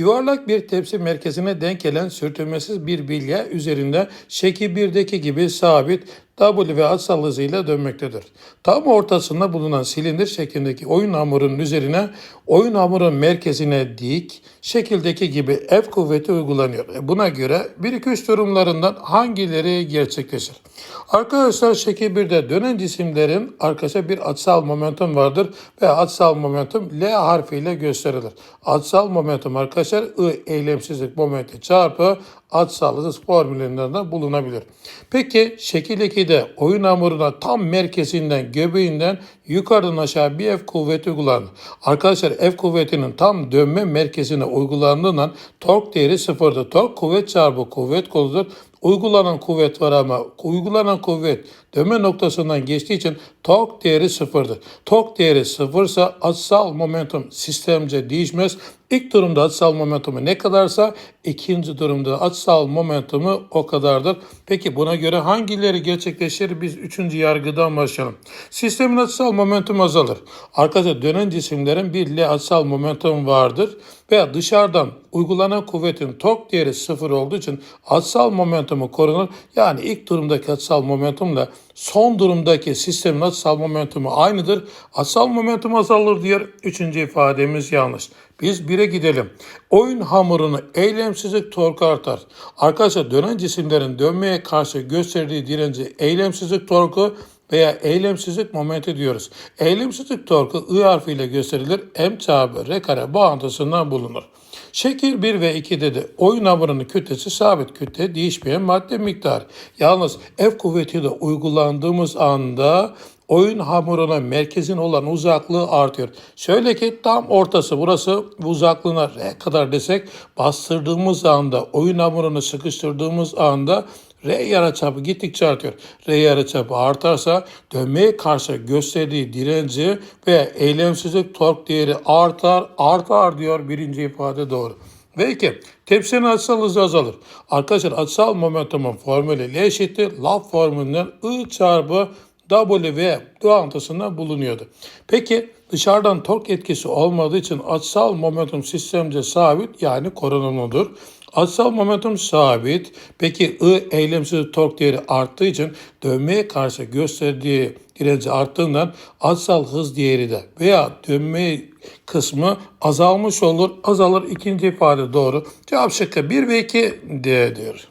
Yuvarlak bir tepsi merkezine denk gelen sürtünmesiz bir bilye üzerinde şekil 1'deki gibi sabit W ve atsal hızıyla dönmektedir. Tam ortasında bulunan silindir şeklindeki oyun hamurunun üzerine oyun hamurun merkezine dik şekildeki gibi F kuvveti uygulanıyor. E Buna göre 1-2-3 durumlarından hangileri gerçekleşir? Arkadaşlar şekil 1'de dönen cisimlerin arkasında bir atsal momentum vardır ve atsal momentum L harfiyle gösterilir. Atsal momentum arkadaşlar I eylemsizlik momenti çarpı atsal hız formüllerinden de bulunabilir. Peki şekil 2'de oyun hamuruna tam merkezinden göbeğinden yukarıdan aşağı bir F kuvveti uygulanır. Arkadaşlar F kuvvetinin tam dönme merkezine uygulandığından tork değeri sıfırdır. Tork kuvvet çarpı kuvvet koludur. Uygulanan kuvvet var ama uygulanan kuvvet dönme noktasından geçtiği için tork değeri sıfırdır. Tork değeri sıfırsa atsal momentum sistemce değişmez. İlk durumda atsal momentumu ne kadarsa ikinci durumda atsal momentumu o kadardır. Peki buna göre hangileri gerçekleşir? Biz üçüncü yargıdan başlayalım. Sistemin atsal momentumu azalır. Arkadaşlar dönen cisimlerin bir L atsal momentum vardır veya dışarıdan uygulanan kuvvetin tork değeri sıfır olduğu için atsal momentumu korunur. Yani ilk durumdaki atsal momentumla son durumdaki sistemin atsal momentumu aynıdır. Atsal momentum azalır diyor. Üçüncü ifademiz yanlış. Biz bire gidelim. Oyun hamurunu eylemsizlik torku artar. Arkadaşlar dönen cisimlerin dönmeye karşı gösterdiği direnci eylemsizlik torku veya eylemsizlik momenti diyoruz. Eylemsizlik torku I harfiyle gösterilir. M çarpı R kare bağıntısından bulunur. Şekil 1 ve 2'de de oyun hamurunun kütlesi sabit kütle değişmeyen madde miktarı. Yalnız F kuvveti de uygulandığımız anda oyun hamuruna merkezin olan uzaklığı artıyor. Şöyle ki tam ortası burası uzaklığına R kadar desek bastırdığımız anda oyun hamurunu sıkıştırdığımız anda R yarıçapı gittikçe artıyor. R yarıçapı artarsa dönmeye karşı gösterdiği direnci ve eylemsizlik tork değeri artar, artar diyor birinci ifade doğru. Ve iki, tepsinin açısal hızı azalır. Arkadaşlar açısal momentumun formülü L eşittir. Laf formülünden I çarpı W ve bağıntısında bulunuyordu. Peki dışarıdan tork etkisi olmadığı için açısal momentum sistemce sabit yani korunumludur. Açısal momentum sabit. Peki I eylemsiz tork değeri arttığı için dönmeye karşı gösterdiği direnci arttığından açısal hız değeri de veya dönme kısmı azalmış olur. Azalır ikinci ifade doğru. Cevap şıkkı 1 ve 2 D diyor.